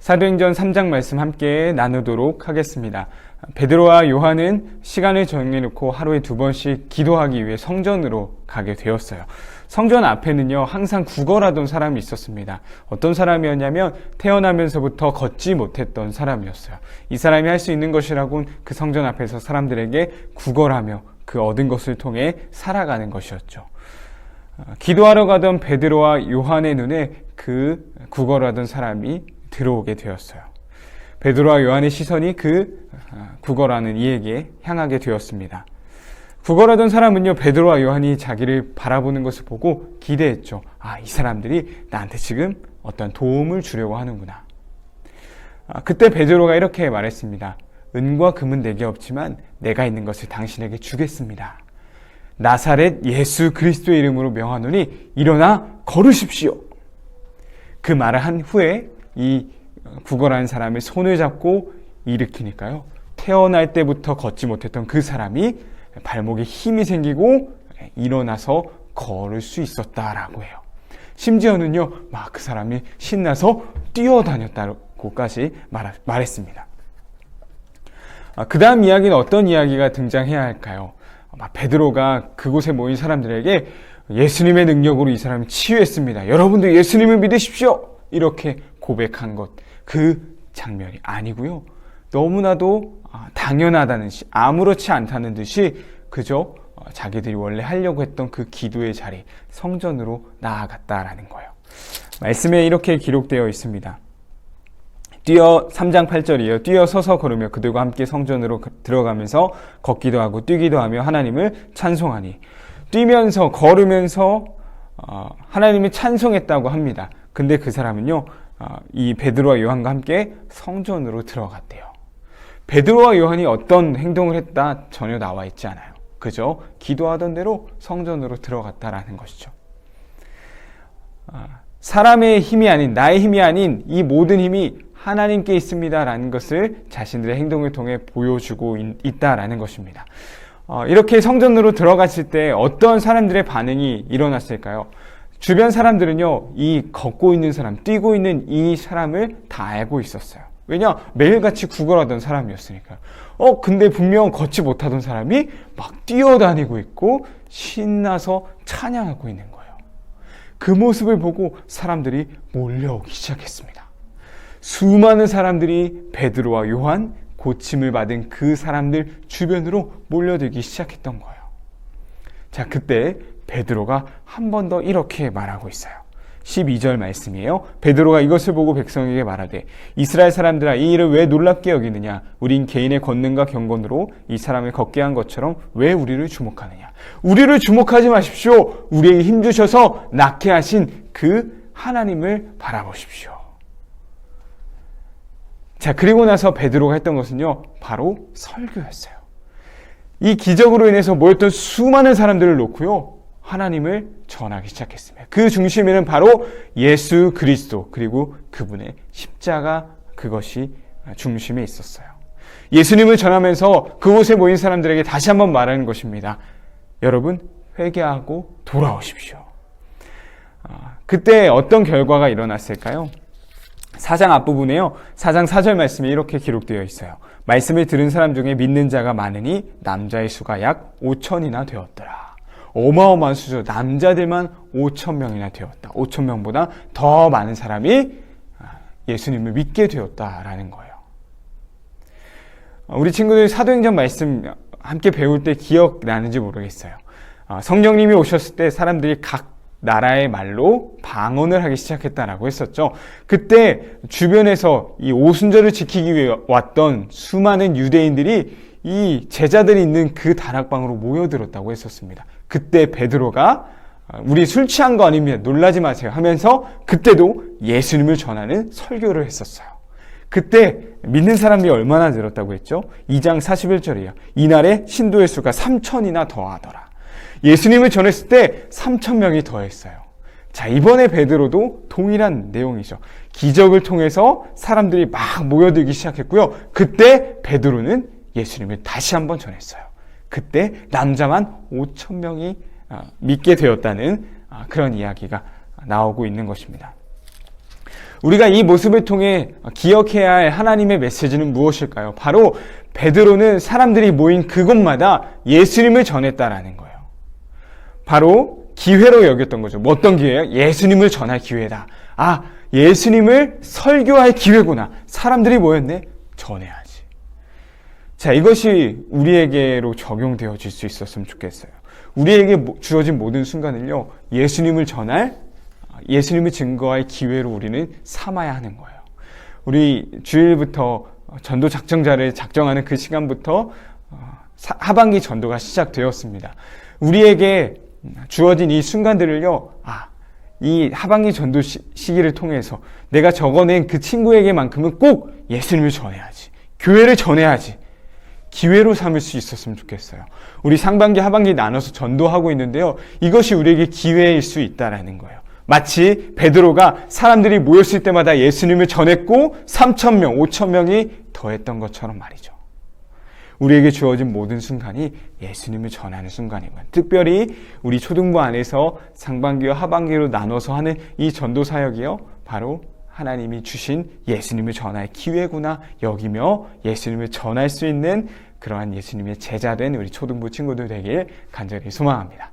사도행전 3장 말씀 함께 나누도록 하겠습니다. 베드로와 요한은 시간을 정해놓고 하루에 두 번씩 기도하기 위해 성전으로 가게 되었어요. 성전 앞에는요, 항상 구걸하던 사람이 있었습니다. 어떤 사람이었냐면 태어나면서부터 걷지 못했던 사람이었어요. 이 사람이 할 수 있는 것이라곤 그 성전 앞에서 사람들에게 구걸하며 그 얻은 것을 통해 살아가는 것이었죠. 어, 기도하러 가던 베드로와 요한의 눈에 그 구걸하던 사람이 들어오게 되었어요. 베드로와 요한의 시선이 그 어, 구걸하는 이에게 향하게 되었습니다. 구걸하던 사람은요, 베드로와 요한이 자기를 바라보는 것을 보고 기대했죠. 아, 이 사람들이 나한테 지금 어떤 도움을 주려고 하는구나. 아, 그때 베드로가 이렇게 말했습니다. 은과 금은 내게 없지만 내가 있는 것을 당신에게 주겠습니다. 나사렛 예수 그리스도의 이름으로 명하노니 일어나 걸으십시오. 그 말을 한 후에 이 구걸하는 사람의 손을 잡고 일으키니까요. 태어날 때부터 걷지 못했던 그 사람이 발목에 힘이 생기고 일어나서 걸을 수 있었다라고 해요. 심지어는요, 막 그 사람이 신나서 뛰어다녔다고까지 말, 말했습니다. 아, 그 다음 이야기는 어떤 이야기가 등장해야 할까요? 막 베드로가 그곳에 모인 사람들에게 예수님의 능력으로 이 사람이 치유했습니다. 여러분도 예수님을 믿으십시오. 이렇게 고백한 것. 그 장면이 아니고요. 너무나도 아, 당연하다는 듯이 아무렇지 않다는 듯이 그저 어, 자기들이 원래 하려고 했던 그 기도의 자리 성전으로 나아갔다라는 거예요. 말씀에 이렇게 기록되어 있습니다. 뛰어 3장 8절이에요. 뛰어 서서 걸으며 그들과 함께 성전으로 들어가면서 걷기도 하고 뛰기도 하며 하나님을 찬송하니 뛰면서 걸으면서 어, 하나님을 찬송했다고 합니다. 근데 그 사람은요 어, 이 베드로와 요한과 함께 성전으로 들어갔대요. 베드로와 요한이 어떤 행동을 했다 전혀 나와 있지 않아요. 그저 기도하던 대로 성전으로 들어갔다라는 것이죠. 아, 사람의 힘이 아닌 나의 힘이 아닌 이 모든 힘이 하나님께 있습니다라는 것을 자신들의 행동을 통해 보여주고 있다라는 것입니다. 어, 이렇게 성전으로 들어갔을 때 어떤 사람들의 반응이 일어났을까요? 주변 사람들은요, 이 걷고 있는 사람, 뛰고 있는 이 사람을 다 알고 있었어요. 왜냐? 매일같이 구걸하던 사람이었으니까. 어, 근데 분명 걷지 못하던 사람이 막 뛰어다니고 있고 신나서 찬양하고 있는 거예요. 그 모습을 보고 사람들이 몰려오기 시작했습니다. 수많은 사람들이 베드로와 요한 고침을 받은 그 사람들 주변으로 몰려들기 시작했던 거예요. 자, 그때 베드로가 한 번 더 이렇게 말하고 있어요. 12절 말씀이에요. 베드로가 이것을 보고 백성에게 말하되 이스라엘 사람들아 이 일을 왜 놀랍게 여기느냐 우린 개인의 권능과 경건으로 이 사람을 걷게 한 것처럼 왜 우리를 주목하느냐 우리를 주목하지 마십시오. 우리에게 힘 주셔서 낫게 하신 그 하나님을 바라보십시오. 자, 그리고 나서 베드로가 했던 것은요, 바로 설교였어요. 이 기적으로 인해서 모였던 수많은 사람들을 놓고요, 하나님을 전하기 시작했습니다. 그 중심에는 바로 예수 그리스도, 그리고 그분의 십자가 그것이 중심에 있었어요. 예수님을 전하면서 그곳에 모인 사람들에게 다시 한번 말하는 것입니다. 여러분, 회개하고 돌아오십시오. 아, 그때 어떤 결과가 일어났을까요? 사장 앞부분에요. 사장 4절 말씀이 이렇게 기록되어 있어요. 말씀을 들은 사람 중에 믿는 자가 많으니 남자의 수가 약 5천이나 되었더라. 어마어마한 수죠. 남자들만 5천 명이나 되었다. 5천 명보다 더 많은 사람이 예수님을 믿게 되었다라는 거예요. 우리 친구들 사도행전 말씀 함께 배울 때 기억나는지 모르겠어요. 성령님이 오셨을 때 사람들이 각 나라의 말로 방언을 하기 시작했다라고 했었죠. 그때 주변에서 이 오순절을 지키기 위해 왔던 수많은 유대인들이 이 제자들이 있는 그 다락방으로 모여들었다고 했었습니다. 그때 베드로가 우리 술 취한 거 아닙니다. 놀라지 마세요 하면서 그때도 예수님을 전하는 설교를 했었어요. 그때 믿는 사람들이 얼마나 늘었다고 했죠? 2장 41절이에요. 이날에 신도의 수가 3천이나 더하더라. 예수님을 전했을 때 3천 명이 더했어요. 자, 이번에 베드로도 동일한 내용이죠. 기적을 통해서 사람들이 막 모여들기 시작했고요. 그때 베드로는 예수님을 다시 한번 전했어요. 그때 남자만 5천 명이 믿게 되었다는 그런 이야기가 나오고 있는 것입니다. 우리가 이 모습을 통해 기억해야 할 하나님의 메시지는 무엇일까요? 바로 베드로는 사람들이 모인 그곳마다 예수님을 전했다라는 거예요. 바로 기회로 여겼던 거죠. 뭐 어떤 기회예요? 예수님을 전할 기회다. 아, 예수님을 설교할 기회구나. 사람들이 모였네? 전해야지. 자, 이것이 우리에게로 적용되어질 수 있었으면 좋겠어요. 우리에게 모- 주어진 모든 순간을요, 예수님을 전할, 예수님을 증거할 기회로 우리는 삼아야 하는 거예요. 우리 주일부터 전도 작정자를 작정하는 그 시간부터 어, 사- 하반기 전도가 시작되었습니다. 우리에게 주어진 이 순간들을요, 아, 이 하반기 전도 시, 시기를 통해서 내가 적어낸 그 친구에게만큼은 꼭 예수님을 전해야지. 교회를 전해야지. 기회로 삼을 수 있었으면 좋겠어요. 우리 상반기, 하반기 나눠서 전도하고 있는데요. 이것이 우리에게 기회일 수 있다라는 거예요. 마치 베드로가 사람들이 모였을 때마다 예수님을 전했고 3천 명, 5천 명이 더했던 것처럼 말이죠. 우리에게 주어진 모든 순간이 예수님을 전하는 순간이고요. 특별히 우리 초등부 안에서 상반기와 하반기로 나눠서 하는 이 전도 사역이요. 바로 하나님이 주신 예수님을 전할 기회구나 여기며 예수님을 전할 수 있는 그러한 예수님의 제자된 우리 초등부 친구들 되길 간절히 소망합니다.